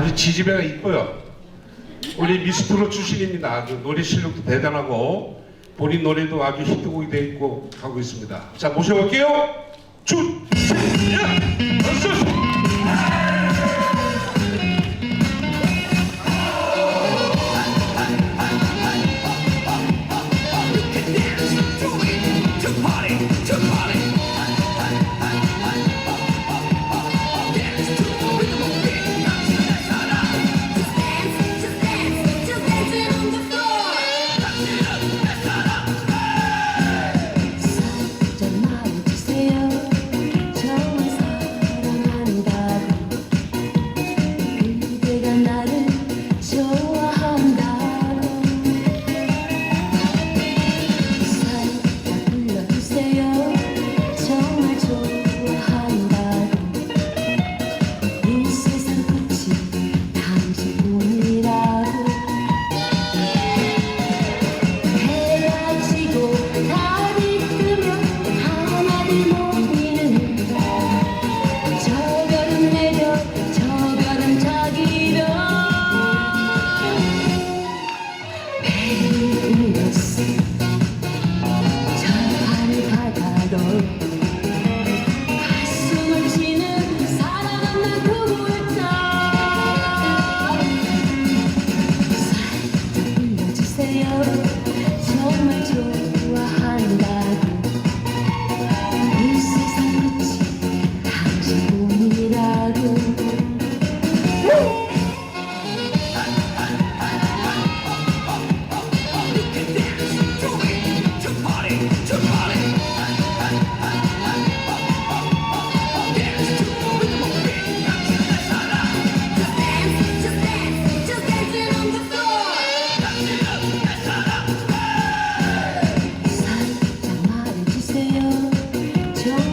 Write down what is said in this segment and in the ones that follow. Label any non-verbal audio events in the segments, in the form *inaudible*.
아주 지지배가 이뻐요. 우리 미스트로 출신입니다. 아주 노래 실력도 대단하고 본인 노래도 아주 히트곡이 돼 있고 하고 있습니다. 자 모셔볼게요. 준야 어서. Joy.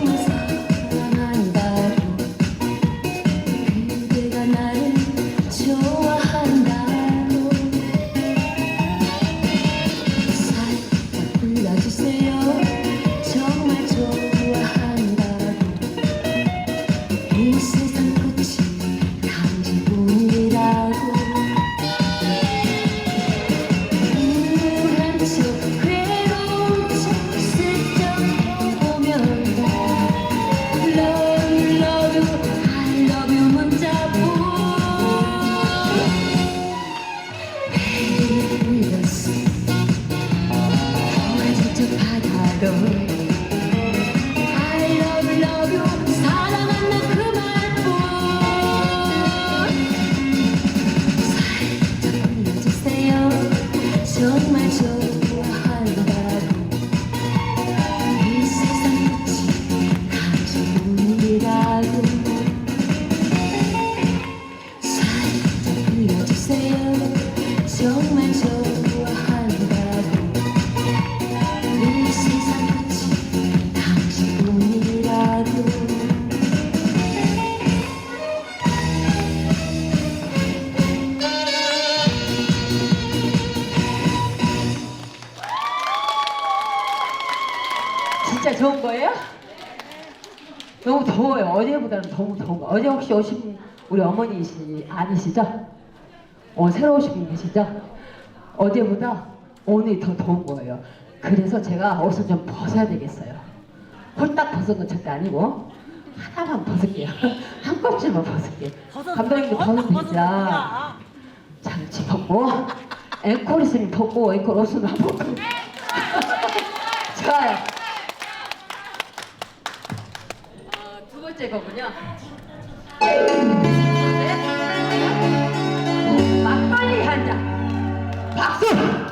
받아 진짜 좋은 거예요? 너무 더워요. 어제보다는 너무 더운 거. 어제 혹시 오신 분 우리 어머니시 아니시죠? 어 새로 오신 분 계시죠? 어제보다 오늘이 더 더운 거예요. 그래서 제가 옷을 좀 벗어야 되겠어요. 홀딱 벗은 건 절대 아니고 하나만 벗을게요. *laughs* 한 껍질만 벗을게요. 감독님도 벗으면 되죠. 장치 벗고 앵콜 있으면 벗고 앵콜 옷은 안 벗고 *laughs* 좋아요. 번째 거군요. 막걸리 한 잔. 박수!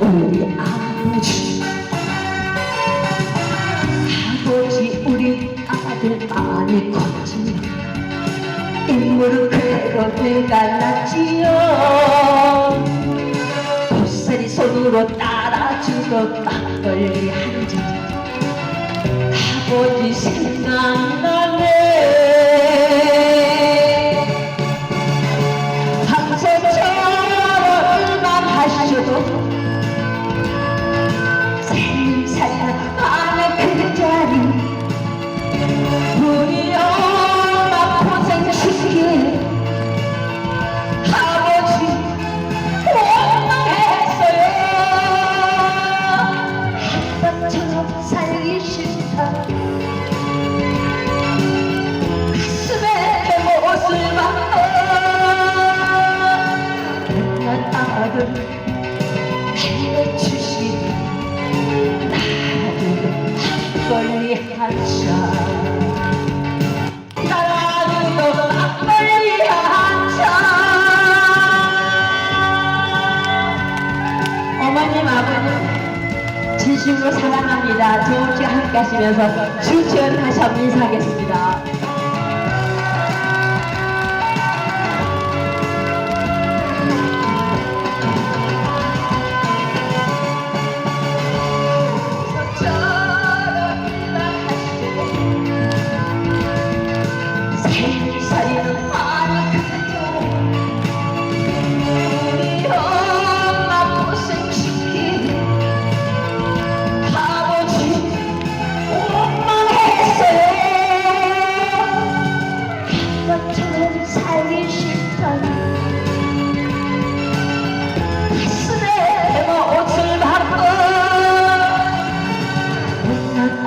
우리 아버지. 아버지 우리 아들 많이 컸지 인물은 그대로 났지요. 고스란히 손으로 따라 주고 막걸리 한잔 아버지 생각나 좋은 시간 함께 하시면서 주천 다시 한번 인사하겠습니다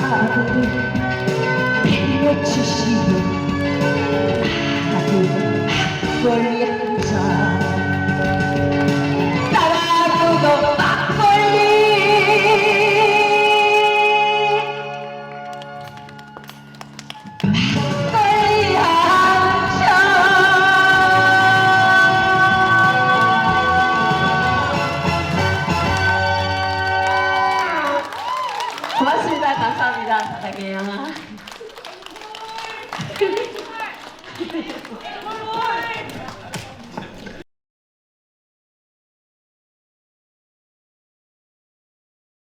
못난 아들을 배려주시 고맙습니다. 감사합니다. 사랑해요.